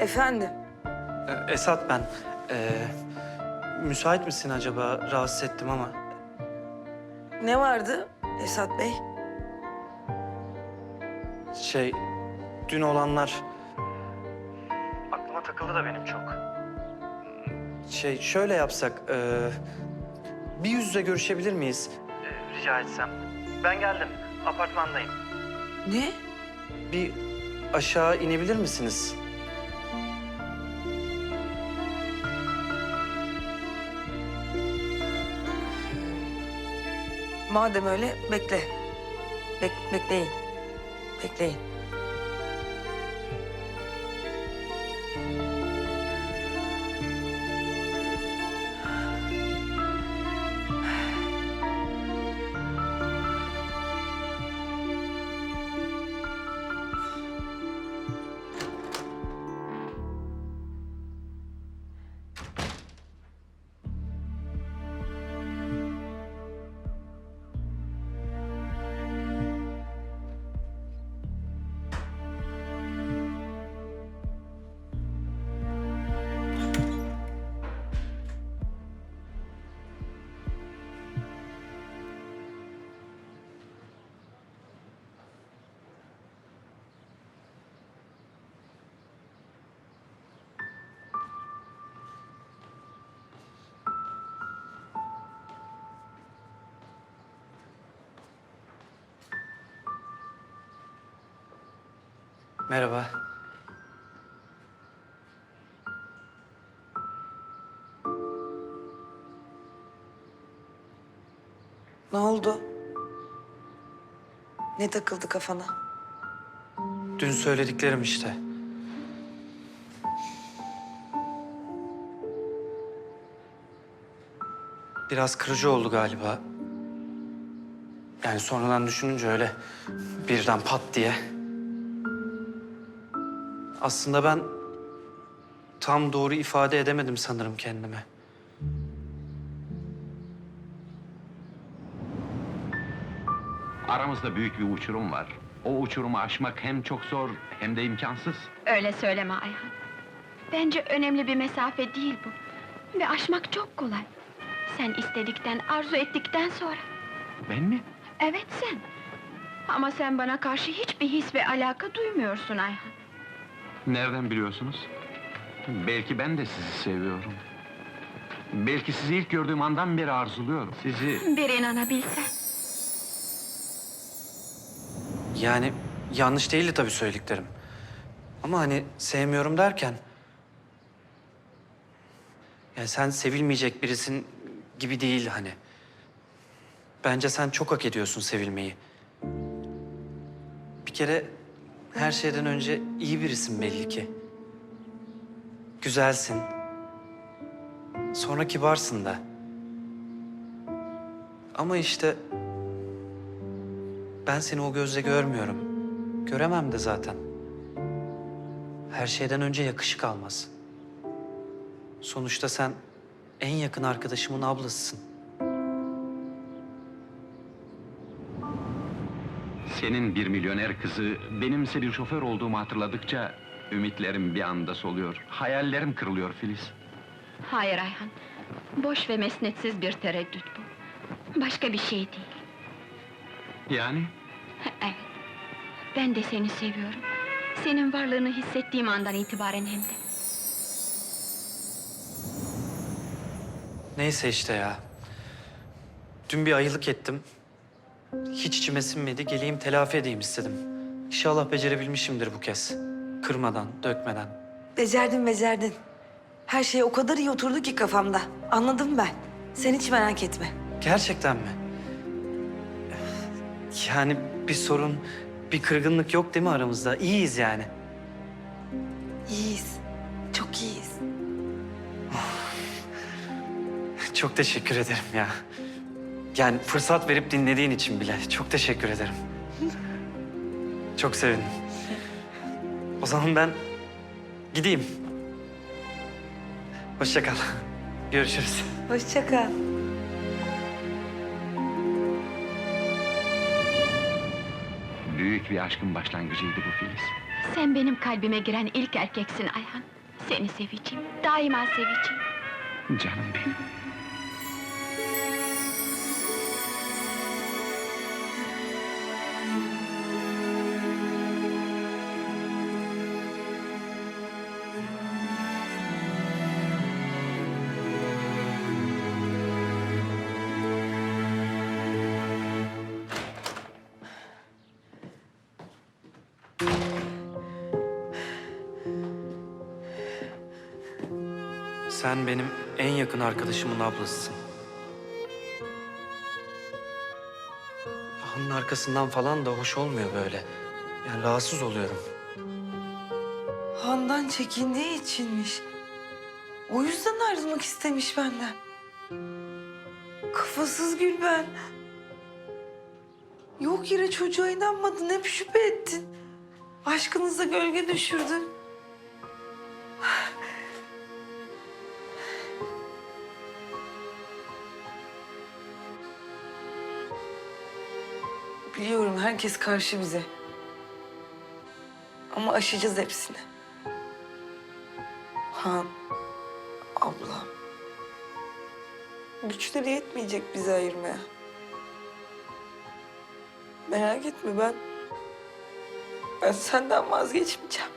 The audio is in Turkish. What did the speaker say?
Efendim? Ee, Esat ben. Ee, müsait misin acaba? Rahatsız ettim ama. Ne vardı Esat Bey? Şey, dün olanlar... Aklıma takıldı da benim çok. Şey, şöyle yapsak... E, bir yüz yüze görüşebilir miyiz? Ee, rica etsem. Ben geldim. Apartmandayım. Ne? Bir aşağı inebilir misiniz? Madem öyle bekle. Bek bekleyin. Bekleyin. Merhaba. Ne oldu? Ne takıldı kafana? Dün söylediklerim işte. Biraz kırıcı oldu galiba. Yani sonradan düşününce öyle birden pat diye. Aslında ben tam doğru ifade edemedim sanırım kendime. Aramızda büyük bir uçurum var. O uçurumu aşmak hem çok zor hem de imkansız. Öyle söyleme Ayhan. Bence önemli bir mesafe değil bu. Ve aşmak çok kolay. Sen istedikten, arzu ettikten sonra. Ben mi? Evet sen. Ama sen bana karşı hiçbir his ve alaka duymuyorsun Ayhan. Nereden biliyorsunuz? Belki ben de sizi seviyorum. Belki sizi ilk gördüğüm andan beri arzuluyorum. Sizi... Bir inanabilsen. Yani yanlış değildi tabii söylediklerim. Ama hani sevmiyorum derken... Yani sen sevilmeyecek birisin gibi değil hani. Bence sen çok hak ediyorsun sevilmeyi. Bir kere her şeyden önce iyi birisin belli ki. Güzelsin. Sonra kibarsın da. Ama işte ben seni o gözle görmüyorum. Göremem de zaten. Her şeyden önce yakışık almaz. Sonuçta sen en yakın arkadaşımın ablasısın. Senin bir milyoner kızı, benimse bir şoför olduğumu hatırladıkça... ...ümitlerim bir anda soluyor. Hayallerim kırılıyor Filiz. Hayır Ayhan. Boş ve mesnetsiz bir tereddüt bu. Başka bir şey değil. Yani? Evet. Ben de seni seviyorum. Senin varlığını hissettiğim andan itibaren hem de. Neyse işte ya. Dün bir ayılık ettim. Hiç içime sinmedi. Geleyim telafi edeyim istedim. İnşallah becerebilmişimdir bu kez. Kırmadan, dökmeden. Becerdin becerdin. Her şey o kadar iyi oturdu ki kafamda. Anladım ben. Sen hiç merak etme. Gerçekten mi? Yani bir sorun, bir kırgınlık yok değil mi aramızda? İyiyiz yani. İyiyiz. Çok iyiyiz. Çok teşekkür ederim ya. Yani fırsat verip dinlediğin için bile çok teşekkür ederim. Çok sevindim. O zaman ben gideyim. Hoşça kal. Görüşürüz. Hoşça kal. Büyük bir aşkın başlangıcıydı bu Filiz. Sen benim kalbime giren ilk erkeksin Ayhan. Seni seveceğim, daima seveceğim. Canım benim. Sen benim en yakın arkadaşımın ablasısın. Hanın arkasından falan da hoş olmuyor böyle. Yani rahatsız oluyorum. Handan çekindiği içinmiş. O yüzden ayrılmak istemiş benden. Kafasız Gülben. Yok yere çocuğa inanmadın, hep şüphe ettin. Aşkınıza gölge düşürdün. Biliyorum herkes karşı bize. Ama aşacağız hepsini. Han, ablam. Güçleri yetmeyecek bizi ayırmaya. Merak etme ben... Ben senden vazgeçmeyeceğim.